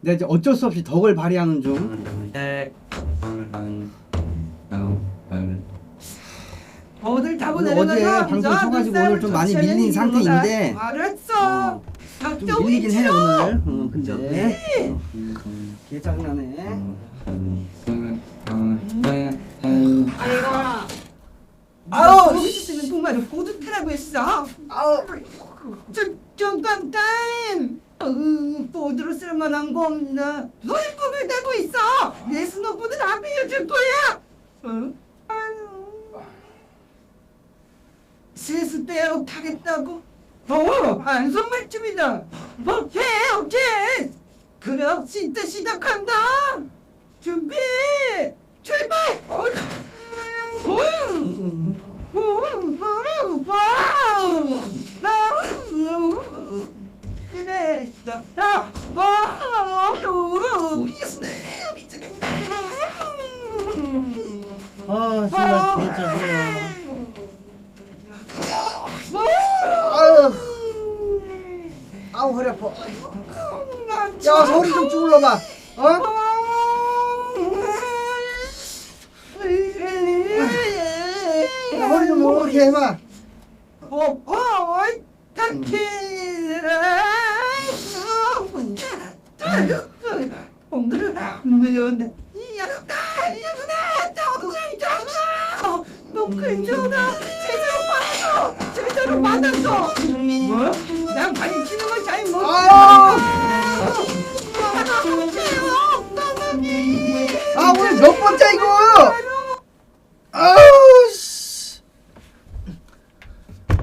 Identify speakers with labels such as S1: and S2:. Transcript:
S1: 내가 이제 어쩔 수 없이 덕을 발휘하는 중.
S2: 어딜 타고 내려가서
S1: 어제 방송 쳐가지고 오늘 좀 많이 밀린 상태인데.
S2: 알았어.
S1: 어, 좀 밀리긴 해 오늘. 어, 근데 어, 개장나네.
S2: 아이고.
S1: 아우,
S2: 거기서 쓰는 동말을 고득하라고 했어.
S1: 아우.
S2: 좀 잠깐 타 임. 어, 보드로 쓸만한 거 없나? 너의 꿈을 내고 있어. 내 스노보드 안 빌려줄 거야. 어? 아유. 세수대로 타겠다고? 어, 안성말쯤이다. 오케이, 오케이. 그럼 진짜 시작한다. 준비, 그래, 나, 와우. 미스네, 미치겠네.
S1: 아 정말 개짱이야.
S2: 아유.
S1: 아우 허리 아파. 야 소리 좀 줄러봐. 어? 야, 허리 좀 이렇게 해봐.
S2: 뽀 뽀 탄키라 오늘은 야구다 야구다 정상이 정상 너 괜찮아 제대로 받았어 제대로 받았어 뭐? 난 가르치는 걸잘. 모르겠어
S1: 아 오늘 몇 번째 이거?